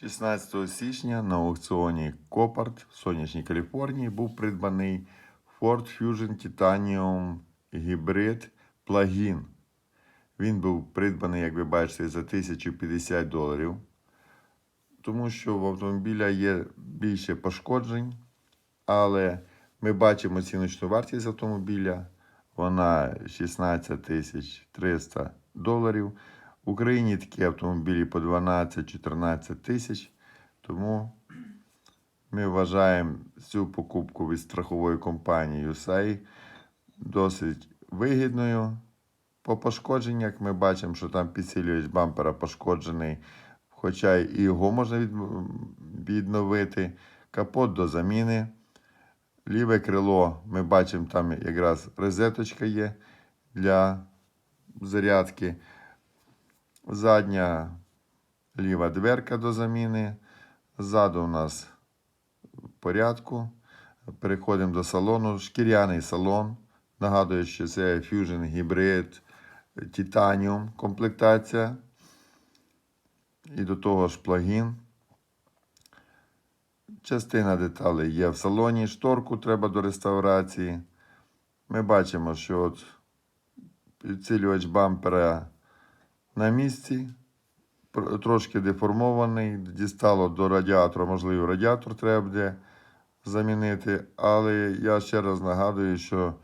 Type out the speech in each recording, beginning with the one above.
16 січня на аукціоні Копарт в сонячній Каліфорнії був придбаний Ford Fusion Titanium Hybrid плагін. Він був придбаний, як ви бачите, за 1050 доларів, тому що в автомобіля є більше пошкоджень, але ми бачимо оціночну вартість автомобіля. Вона 16 тисяч 300 доларів. В Україні такі автомобілі по 12-14 тисяч. Тому ми вважаємо цю покупку від страхової компанії USAI досить вигідною. По пошкодженнях ми бачимо, що там підсилювач бампера пошкоджений, хоча і його можна відновити. Капот до заміни. Ліве крило ми бачимо, там якраз розеточка є для зарядки. Задня ліва дверка до заміни. Ззаду у нас в порядку. Переходимо до салону. Шкіряний салон. Нагадую, що це Fusion Hybrid Titanium комплектація. І до того ж плагін. Частина деталей є в салоні. Шторку треба до реставрації. Ми бачимо, що от підсилювач бампера на місці, трошки деформований, дістало до радіатора, можливо, радіатор треба буде замінити, але я ще раз нагадую, що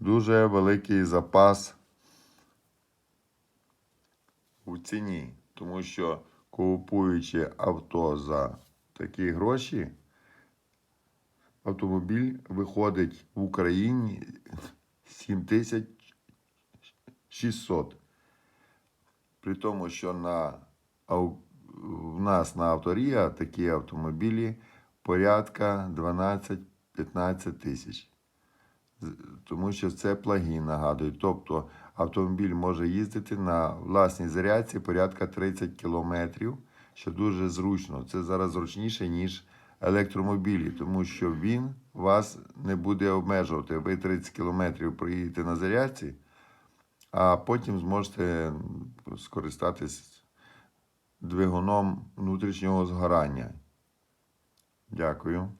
дуже великий запас у ціні, тому що купуючи авто за такі гроші, автомобіль виходить в Україні 7600. При тому, що на, в нас на авторія такі автомобілі порядка 12-15 тисяч. Тому що це плагін, нагадую. Тобто автомобіль може їздити на власній зарядці порядка 30 кілометрів, що дуже зручно. Це зараз зручніше, ніж електромобілі, тому що він вас не буде обмежувати. Ви 30 кілометрів проїдете на зарядці, а потім зможете скористатись двигуном внутрішнього згорання. Дякую.